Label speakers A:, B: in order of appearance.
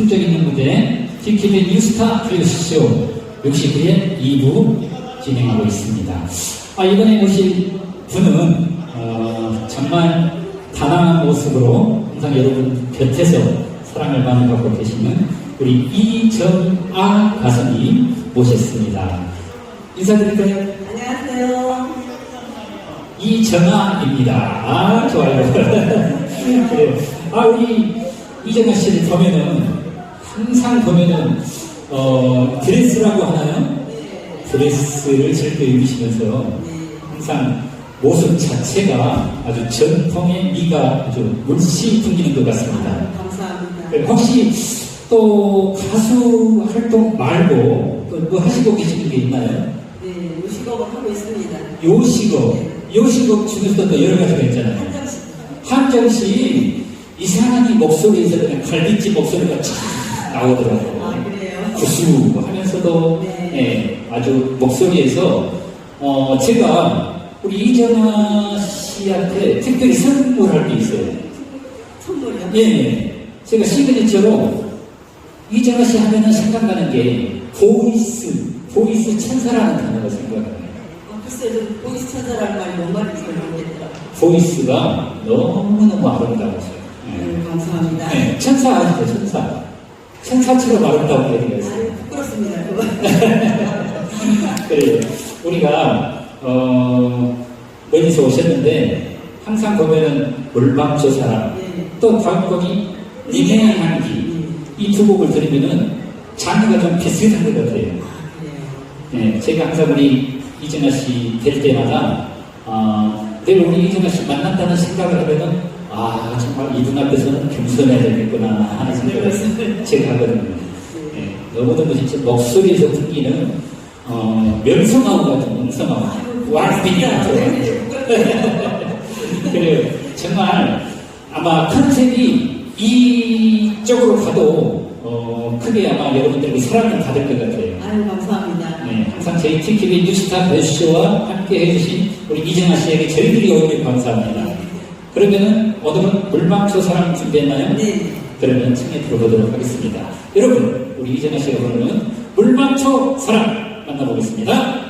A: 품격 있는 무대 TKB 뉴스타 뮤직쇼 69회 2부 진행하고 있습니다. 아, 이번에 오실 분은 어, 정말 단아한 모습으로 항상 여러분 곁에서 사랑을 많이 받고 계시는 우리 이정아 가수님 모셨습니다. 인사드릴까요?
B: 안녕하세요.
A: 이정아입니다. 아, 좋아요. 그래요. 아, 우리 이정아 씨를 보면은, 항상 보면은, 어, 드레스라고 하나요? 드레스를 즐겨 입으시면서, 항상 모습 자체가 아주 전통의 미가 아주 물씬 풍기는 것 같습니다.
B: 감사합니다.
A: 네, 혹시 또 가수 활동 말고 또 뭐 하시고 계시는 게 있나요?
B: 네, 요식업을 하고 있습니다.
A: 요식업, 요식업 중에서도 또 여러 가지가 있잖아요.
B: 한정식.
A: 한정씨 이상하게 목소리에서 그냥 갈비찜 목소리가 쫙 나오더라고요.
B: 아, 그래요?
A: 구수 하면서도
B: 네.
A: 예, 아주 목소리에서 어, 제가 우리 이정아 씨한테 특별히 선물할 게 있어요.
B: 선물이요?
A: 예, 예. 제가 시그니처로 이정아 씨 하면은 생각나는 게 보이스, 보이스 천사라는 단어가 생각나요.
B: 아, 글쎄, 저 보이스 천사라는 말이 뭔 말인지 잘 모르겠더라고요.
A: 보이스가 너무너무 아름다워서요. 예.
B: 네, 감사합니다.
A: 네, 천사 아시죠, 천사. 천사처럼 아름다운 얘기가 있어요.
B: 부끄럽습니다.
A: 그래요. 우리가, 어, 멀리서 오셨는데, 항상 보면은, 물방초 사람,
B: 네.
A: 또 다음 곡이, 님의 향기. 이 두 곡을 들으면은, 장르가 좀 비슷한 것 같아요.
B: 아?
A: 네, 제가 항상 우리 이정아 씨 될 때마다, 어, 늘 우리 이정아 씨 만난다는 생각을 하면은, 아, 정말 이분 앞에서는 겸손해야 되겠구나 하는 생각을 제가 하거든요. 네, 너무너무 진짜 목소리에서 풍기는, 어, 명성하고 같은 명성하고, 완비니 같은. 그래요. 정말 아마 컨셉이 이쪽으로 가도, 어, 크게 아마 여러분들에게 사랑을 받을 것 같아요.
B: 아유, 감사합니다.
A: 네, 항상 저희 TKB 뉴스타 배쇼와 함께 해주신 우리 이정아 씨에게 저희들이 오히려 감사합니다. 그러면은 오늘은 물방초 사랑 준비했나요?
B: 네.
A: 그러면 청해 들어보도록 하겠습니다. 여러분, 우리 이정아 씨가 부르는 물방초 사랑 만나보겠습니다.